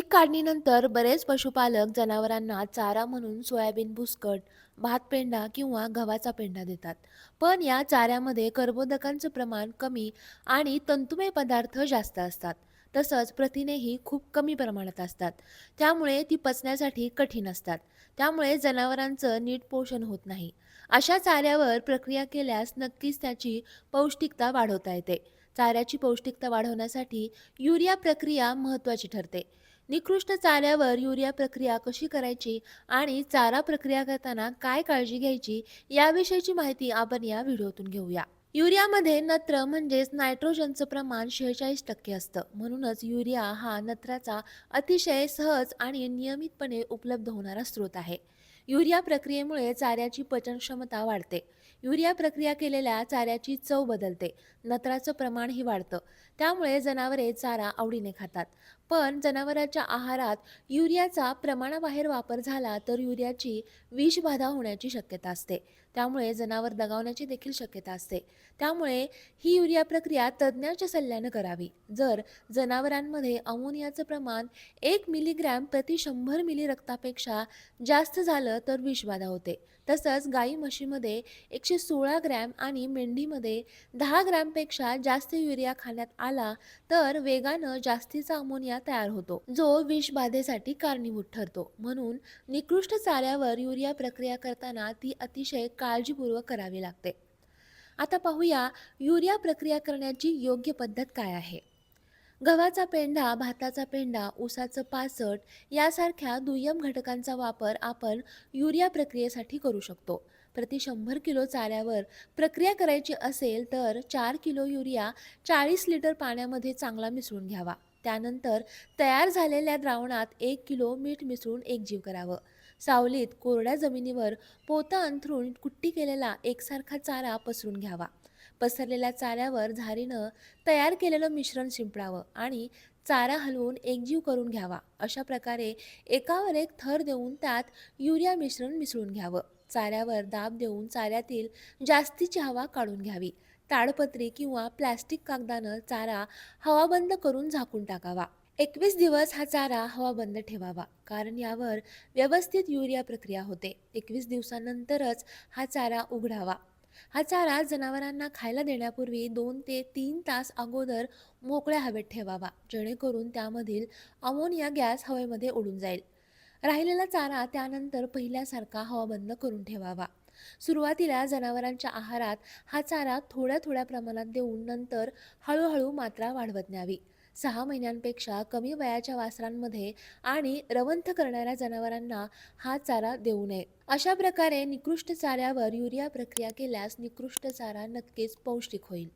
पीक काढणीनंतर बरेच पशुपालक जनावरांना चारा म्हणून सोयाबीन भुसकट भात पेंडा किंवा गव्हाचा पेंडा देतात. पण या चाऱ्यामध्ये कर्बोदकांचं प्रमाण कमी आणि तंतुमय पदार्थ जास्त असतात. तसंच प्रथिनेही खूप कमी प्रमाणात असतात. त्यामुळे ती पचण्यासाठी कठीण असतात. त्यामुळे जनावरांचं नीट पोषण होत नाही. अशा चाऱ्यावर प्रक्रिया केल्यास नक्कीच त्याची पौष्टिकता वाढवता येते. चाऱ्याची पौष्टिकता वाढवण्यासाठी युरिया प्रक्रिया महत्त्वाची ठरते. निकृष्ट चाऱ्यावर युरिया प्रक्रिया कशी करायची आणि चारा प्रक्रिया करताना काय काळजी घ्यायची याविषयीची माहिती आपण या व्हिडिओतून घेऊया. युरियामध्ये नत्र म्हणजेच नायट्रोजनचं प्रमाण शेहेचाळीस टक्के असतं. म्हणूनच युरिया हा नत्राचा अतिशय सहज आणि नियमितपणे उपलब्ध होणारा स्रोत आहे. युरिया प्रक्रियेमुळे चाऱ्याची पचनक्षमता वाढते. युरिया प्रक्रिया केलेल्या चाऱ्याची चव बदलते. नत्राचं प्रमाणही वाढतं. त्यामुळे जनावरे चारा आवडीने खातात. पण जनावरांच्या आहारात युरियाचा प्रमाणाबाहेर वापर झाला तर युरियाची विषबाधा होण्याची शक्यता असते. त्यामुळे जनावर दगावण्याची देखील शक्यता असते. त्यामुळे ही युरिया प्रक्रिया तज्ज्ञाच्या सल्ल्यानं करावी. जर जनावरांमध्ये अमोनियाचं प्रमाण एक मिलीग्रॅम प्रति शंभर मिली रक्तापेक्षा जास्त झालं तर विषबाधा होते. तसंच गाई म्हशीमध्ये एकशे सोळा ग्रॅम आणि मेंढीमध्ये दहा ग्रॅमपेक्षा जास्त युरिया खाण्यात आला तर वेगानं जास्तीचा अमोनिया तयार होतो जो विषबाधेसाठी कारणीभूत ठरतो. म्हणून निकृष्ट चाऱ्यावर युरिया प्रक्रिया करताना ती अतिशय काळजीपूर्वक करावी लागते. आता पाहूया युरिया प्रक्रिया करण्याची योग्य पद्धत काय आहे? गव्हाचा पेंढा भाताचा पेंढा ऊसाचं पाचट यासारख्या दुय्यम घटकांचा वापर आपण युरिया प्रक्रियेसाठी करू शकतो. प्रति शंभर किलो चाऱ्यावर प्रक्रिया करायची असेल तर चार किलो युरिया चाळीस लिटर पाण्यामध्ये चांगला मिसळून घ्यावा. त्यानंतर तयार झालेल्या द्रावणात एक किलो मीठ मिसळून एकजीव करावं. सावलीत कोरड्या जमिनीवर पोता अंथरून कुट्टी केलेला एकसारखा चारा पसरून घ्यावा. पसरलेल्या चाऱ्यावर झारीनं तयार केलेलं मिश्रण शिंपडावं आणि चारा हलवून एकजीव करून घ्यावा. अशा प्रकारे एकावर एक थर देऊन त्यात युरिया मिश्रण मिसळून घ्यावं. चाऱ्यावर दाब देऊन चाऱ्यातील जास्तीची हवा काढून घ्यावी. ताडपत्री किंवा प्लॅस्टिक कागदानं चारा हवाबंद करून झाकून टाकावा. एकवीस दिवस हा चारा हवाबंद ठेवावा कारण यावर व्यवस्थित युरिया प्रक्रिया होते. एकवीस दिवसानंतरच हा चारा उघडावा. हा चारा जनावरांना खायला देण्यापूर्वी दोन ते तीन तास अगोदर मोकळ्या हवेत ठेवावा जेणेकरून त्यामधील अमोनिया गॅस हवेमध्ये उडून जाईल. राहिलेला चारा त्यानंतर पहिल्यासारखा हवाबंद करून ठेवावा. सुरुवातीला जनावरांच्या आहारात हा चारा थोड्या थोड्या प्रमाणात देऊन नंतर हळूहळू मात्रा वाढवत न्यावी. सहा महिन्यांपेक्षा कमी वयाच्या वासरांमध्ये आणि रवंथ करणाऱ्या जनावरांना हा चारा देऊ नये. अशा प्रकारे निकृष्ट चाऱ्यावर युरिया प्रक्रिया केल्यास निकृष्ट चारा नक्कीच पौष्टिक होईल.